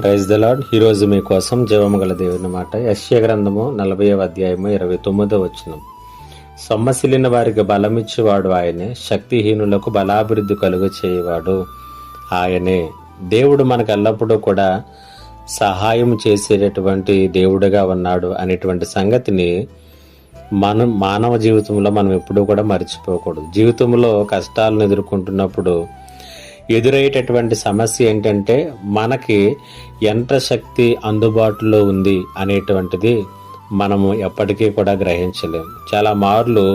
Praise the lord ఈరోజు మీకోసం జీవముగల దేవుని మాట. యశ్య గ్రంథము నలభై అధ్యాయము ఇరవై తొమ్మిదో వచనం. సొమ్మసిలిన వారికి బలమిచ్చేవాడు ఆయనే శక్తిహీనులకు బలాభివృద్ధి కలుగు చేయవాడు ఆయనే. దేవుడు మనకు ఎల్లప్పుడూ కూడా సహాయం చేసేటటువంటి దేవుడుగా ఉన్నాడు అనేటువంటి సంగతిని మనం మానవ జీవితంలో మనం ఎప్పుడూ కూడా మర్చిపోకూడదు. జీవితంలో కష్టాలను ఎదుర్కొంటున్నప్పుడు ఎదురయ్యేటటువంటి సమస్య ఏంటంటే మనకి ఎంత శక్తి అందుబాటులో ఉంది అనేటువంటిది మనము ఎప్పటికీ కూడా గ్రహించలేము చాలా మార్లు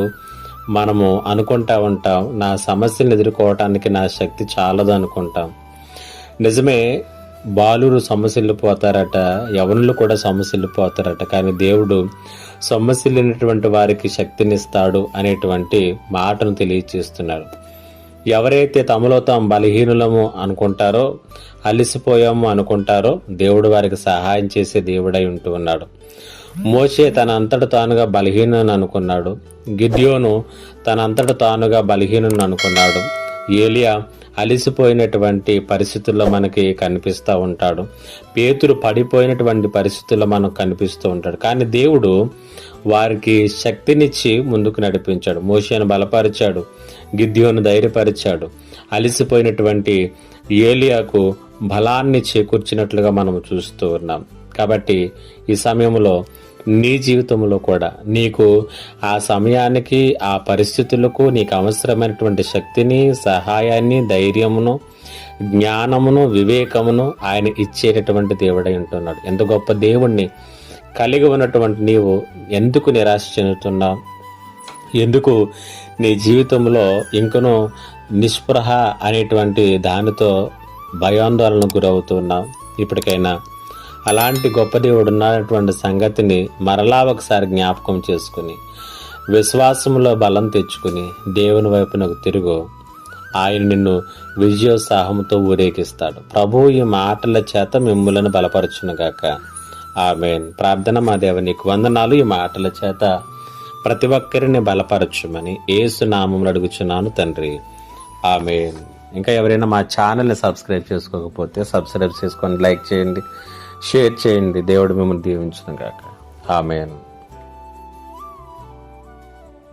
మనము అనుకుంటా ఉంటాం నా సమస్యను ఎదుర్కోవటానికి నా శక్తి చాలదు అనుకుంటాం నిజమే బాలురు సమస్యలు పోతారట యవనులు కూడా సమస్యలు పోతారట కానీ దేవుడు సమస్యలేనటువంటి వారికి శక్తినిస్తాడు అనేటువంటి మాటను తెలియచేస్తున్నారు ఎవరైతే తమలో తాము బలహీనులము అనుకుంటారో అలిసిపోయాము అనుకుంటారో దేవుడు వారికి సహాయం చేసే దేవుడై ఉంటూ ఉన్నాడు. మోషే తన అంతట తానుగా బలహీనని అనుకున్నాడు. గిద్యోను తన అంతట తానుగా బలహీనని అనుకున్నాడు. ఏలియా అలిసిపోయినటువంటి పరిస్థితుల్లో మనకి కనిపిస్తూ ఉంటాడు. పేతురు పడిపోయినటువంటి పరిస్థితుల్లో మనకు కనిపిస్తూ ఉంటాడు. కానీ దేవుడు వారికి శక్తినిచ్చి ముందుకు నడిపించాడు. మోషను బలపరిచాడు. గిద్యోను ధైర్యపరిచాడు. అలిసిపోయినటువంటి ఏలియాకు బలాన్ని చేకూర్చినట్లుగా మనం చూస్తూ ఉన్నాం. కాబట్టి ఈ సమయంలో నీ జీవితంలో కూడా నీకు ఆ సమయానికి ఆ పరిస్థితులకు నీకు అవసరమైనటువంటి శక్తిని సహాయాన్ని ధైర్యమును జ్ఞానమును వివేకమును ఆయన ఇచ్చేటటువంటి దేవుడై ఉంటున్నాడు. ఎంత గొప్ప దేవుణ్ణి కలిగి ఉన్నటువంటి నీవు ఎందుకు నిరాశ చెందుతున్నావు? ఎందుకు నీ జీవితంలో ఇంకనూ నిస్పృహ అనేటువంటి దానితో భయాందోళనకు గురవుతున్నావు? ఇప్పటికైనా అలాంటి గొప్ప దేవుడు ఉన్నటువంటి సంగతిని మరలా ఒకసారి జ్ఞాపకం చేసుకుని విశ్వాసంలో బలం తెచ్చుకుని దేవుని వైపునకు తిరుగు. ఆయన నిన్ను విజయోత్సాహంతో ఊరేగిస్తాడు. ప్రభు ఈ మాటల చేత మిమ్ములను బలపరచునుగాక. ఆమెన్. ప్రార్థన మా దేవ నీకు వందనాలు. ఈ మాటల చేత ప్రతి ఒక్కరిని బలపరచుమని ఏసు నామములు అడుగుచున్నాను తండ్రి. ఆమెన్. ఇంకా ఎవరైనా మా ఛానల్ని సబ్స్క్రైబ్ చేసుకోకపోతే సబ్స్క్రైబ్ చేసుకొని లైక్ చేయండి. షేర్ చేయండి. దేవుడు మిమ్మల్ని దీవించడం కాక ఆమెను.